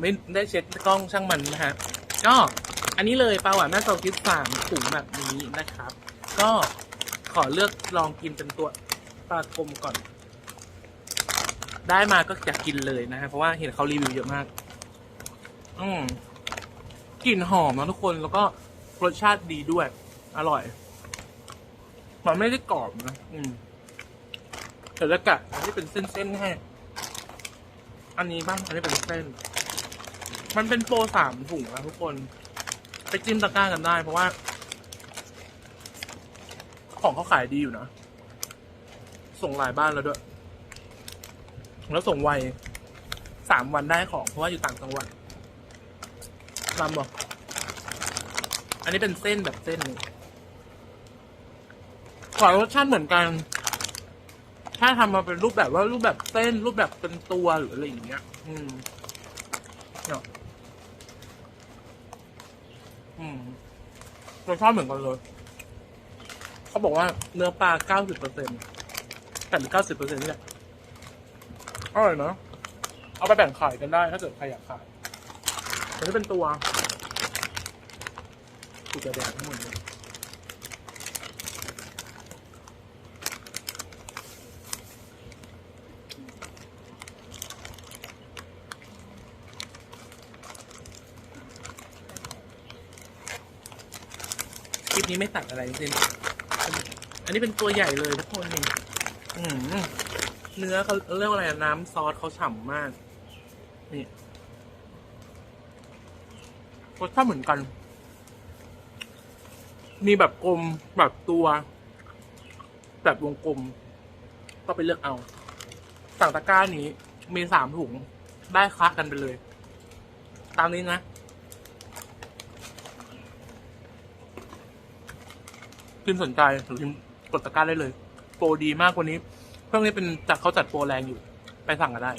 ไม่ได้เช็ดกล้องช่างมันนะฮะก็อันนี้เลยปลาหวานแม่โซคิดสามถุงแบบนี้นะครับ ก็ขอเลือกลองกินเป็นตัวปลากลมก่อน ได้มาก็อยากกินเลยนะฮะเพราะว่าเห็นเขารีวิวเยอะมาก อืมกลิ่นหอมนะทุกคนแล้วก็รสชาติดีด้วย อร่อย มันไม่ได้กรอบนะ อืมเดี๋ยวจะกัดอันที่เป็นเส้นๆให้ อันนี้บ้างอันนี้เป็นเส้น มันเป็นโปรสามถุงนะทุกคน ไปจิ้มตะกร้ากันได้ เพราะว่า ของเขาขายดีอยู่นะ ส่งหลายบ้านแล้วด้วย แล้วส่งไวสามวันได้ของ เพราะว่าอยู่ต่างจังหวัดลำบอกอันนี้เป็นเส้นแบบเส้นนี้ขอรสชาติเหมือนกัน ถ้าทำมาเป็นรูปแบบว่ารูปแบบเส้นรูปแบบเป็นตัวหรืออะไรอย่างเงี้ย อืมเนาะ อืมรสชาติเหมือนกันเลย เขาบอกว่าเนื้อปลาเก้าสิบเปอร์เซ็นต์แต่เก้าสิบเปอร์เซ็นต์นี่แหละอร่อยเนาะเอาไปแบ่งขายกันได้ ถ้าเกิดใครอยากขายมันจะเป็นตัวถูกจะแดงทั้งหมดเลย นี้ไม่ตัดอะไรจริงอันนี้เป็นตัวใหญ่เลยทุกคนนี่อืมเนื้อเขาเรียกว่าอะไรอะน้ำซอสเขาฉ่ำมาก นี่รสชาติเหมือนกัน มีแบบกลมแบบตัว แบบวงกลม ก็ไปเลือกเอา สั่งตะกร้านี้ มีสามถุง ได้คละกันไปเลย ตามนี้นะ พิมพ์สนใจหรือพิมกดตะกร้าได้เลย โปรดีมากกว่านี้เพิ่งนี้เป็นจัดเขาจัดโปรแรงอยู่ ไปสั่งกันได้